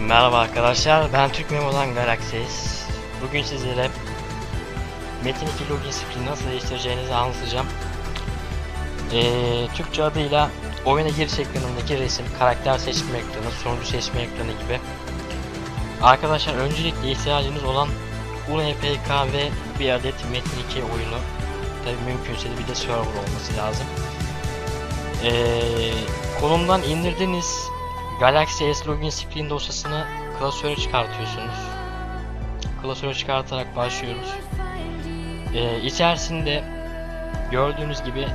Merhaba arkadaşlar, ben Türk Memo'dan Galaxy's. Bugün sizlere Metin 2 login screen nasıl değiştireceğinizi anlatacağım. Ee, Türkçe adıyla oyuna giriş ekranındaki resim, karakter seçme ekranı, sonucu seçme ekranı gibi. Arkadaşlar öncelikle ihtiyacınız olan UNPK ve bir adet Metin 2 oyunu. Tabii mümkünse de bir de server olması lazım. Ee, konumdan indirdiğiniz Galaxy S login screen dosyasını klasöre çıkartıyorsunuz. Klasöre çıkartarak başlıyoruz. Ee, içerisinde gördüğünüz gibi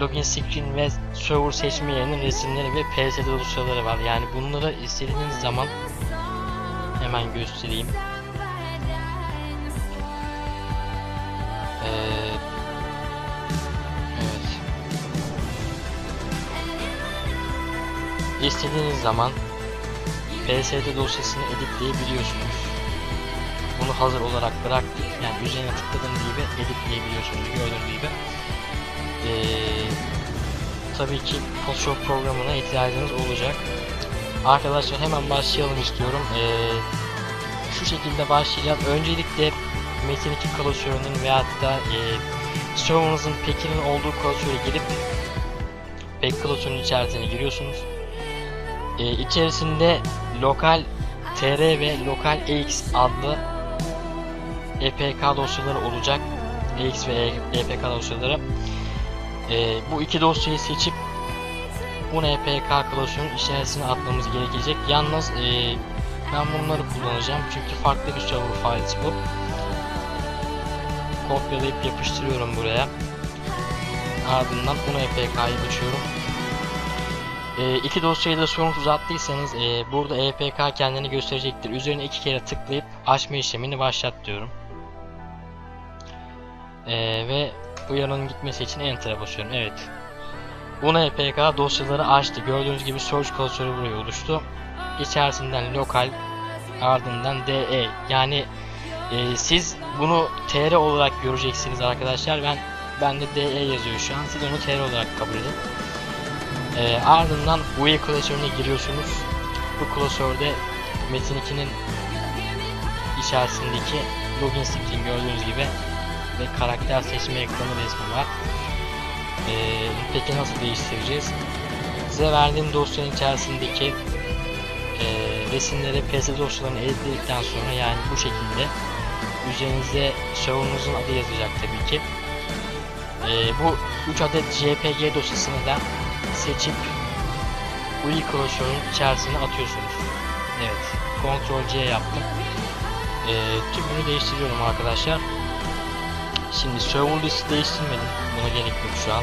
login screen ve server seçme yerinin resimleri ve PSD dosyaları var. Yani bunları istediğiniz zaman hemen göstereyim. Ee, İstediğiniz zaman PSD dosyasını editleyebiliyorsunuz. Bunu hazır olarak bıraktık. Yani üzerine tıkladığım gibi editleyebiliyorsunuz gördüğünüz gibi. Ee, tabii ki Photoshop programına ihtiyacınız olacak. Arkadaşlar hemen başlayalım istiyorum. Ee, şu şekilde başlayacağız. Öncelikle Metin 2 klasörünün veyahut da e, server'ınızın pekinin olduğu klasöre girip pek klasörünün içerisine giriyorsunuz. Ee, içerisinde lokal tr ve lokal ex adlı epk dosyaları olacak. ex ve epk dosyaları. Ee, bu iki dosyayı seçip bu epk klasörünün içerisine atmamız gerekecek. Yalnız e, ben bunları kullanacağım çünkü farklı bir server files bu. Kopyalayıp yapıştırıyorum buraya. Ardından bunu epk'yı açıyorum. E, iki dosyayı da sorunsuz attıysanız e, burada EPK kendini gösterecektir. Üzerine iki kere tıklayıp açma işlemini başlat diyorum. E, ve uyarının gitmesi için Enter'a basıyorum. Evet. Buna EPK dosyaları açtı. Gördüğünüz gibi search klasörü buraya oluştu. İçerisinden lokal ardından DE yani e, siz bunu TR olarak göreceksiniz arkadaşlar. Ben ben de DE yazıyor şu an. Siz onu TR olarak kabul edin. E, ardından UE klasörüne giriyorsunuz. Bu klasörde Metin 2'nin içerisindeki login screen gördüğünüz gibi ve karakter seçme ekranı resmi var. E, peki nasıl değiştireceğiz? Size verdiğim dosyanın içerisindeki e, resimleri PSD dosyalarını editledikten sonra yani bu şekilde üzerinize server'ınızın adı yazacak tabii ki. E, bu 3 adet JPG dosyasını da seçip UI klasörün içerisine atıyorsunuz. Evet, Ctrl C yaptım. Ee, tümünü değiştiriyorum arkadaşlar. Şimdi server listi değiştirmedim. Buna gerek yok şu an.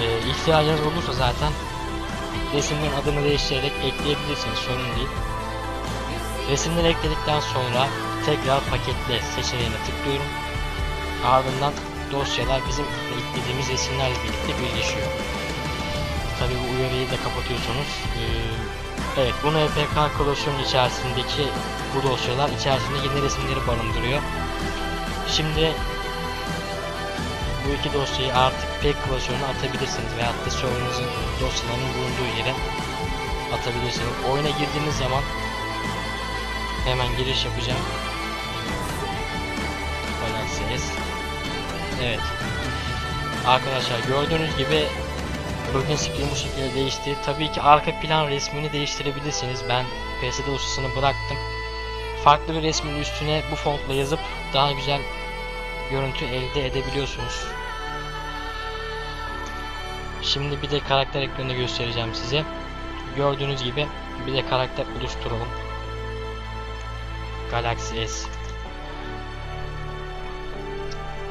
Ee, ihtiyacınız olursa zaten resimlerin adını değiştirerek ekleyebilirsiniz. Sorun değil. Resimleri ekledikten sonra tekrar paketle seçeneğine tıklıyorum. Ardından dosyalar bizim eklediğimiz resimlerle birlikte birleşiyor. Tabi bu uyarıyı da kapatıyorsunuz. Ee, evet bunu EPK klasörün içerisindeki bu dosyalar içerisinde yeni resimleri barındırıyor. Şimdi bu iki dosyayı artık PEG klasörüne atabilirsiniz veyahut da serverınızın dosyalarının bulunduğu yere atabilirsiniz. Oyuna girdiğiniz zaman hemen giriş yapacağım. Galaxy S Evet. Arkadaşlar gördüğünüz gibi login screen bu şekilde değişti. Tabii ki arka plan resmini değiştirebilirsiniz. Ben PSD dosyasını bıraktım. Farklı bir resmin üstüne bu fontla yazıp daha güzel görüntü elde edebiliyorsunuz. Şimdi bir de karakter ekranını göstereceğim size. Gördüğünüz gibi bir de karakter oluşturalım. Galaxy S.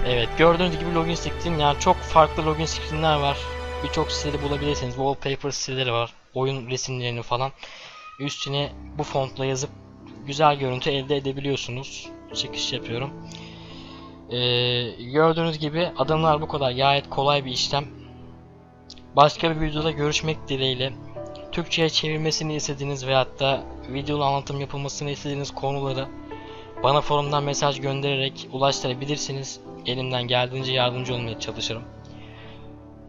Evet gördüğünüz gibi login screen yani çok farklı login screenler var. Birçok sitede bulabilirsiniz. Wallpaper siteleri var. Oyun resimlerini falan. Üstüne bu fontla yazıp güzel görüntü elde edebiliyorsunuz. Çıkış yapıyorum. Ee, gördüğünüz gibi adımlar bu kadar. Gayet kolay bir işlem. Başka bir videoda görüşmek dileğiyle. Türkçe'ye çevirmesini istediğiniz veyahut da videolu anlatım yapılmasını istediğiniz konuları bana forumdan mesaj göndererek ulaştırabilirsiniz. Elimden geldiğince yardımcı olmaya çalışırım.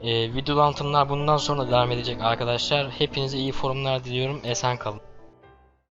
Ee, video anlatımlar bundan sonra devam edecek arkadaşlar. Hepinize iyi forumlar diliyorum. Esen kalın.